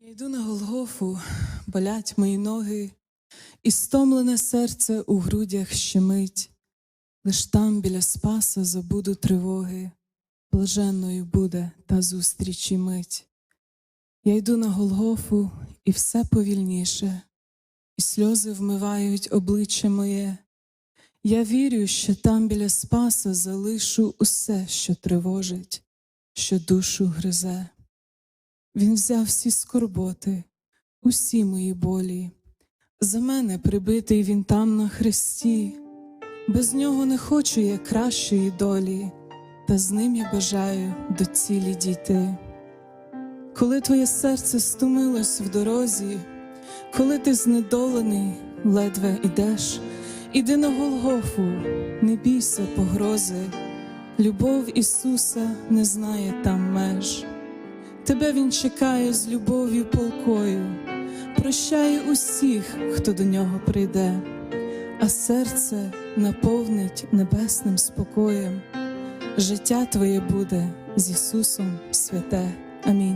Я йду на Голгофу, болять мої ноги, і стомлене серце у грудях щемить. Лиш там біля спаса забуду тривоги, блаженною буде та зустріч і мить. Я йду на Голгофу, і все повільніше, і сльози вмивають обличчя моє. Я вірю, що там біля спаса залишу усе, що тривожить, що душу гризе. Він взяв всі скорботи, усі мої болі. За мене прибитий він там на хресті. Без нього не хочу я кращої долі, та з ним я бажаю до цілі дійти. Коли твоє серце стомилось в дорозі, коли ти знедолений, ледве ідеш, іди на Голгофу, не бійся погрози, любов Ісуса не знає там меж. Тебе Він чекає з любов'ю полкою, прощає усіх, хто до нього прийде, а серце наповнить небесним спокоєм. Життя твоє буде з Ісусом святе. Амінь.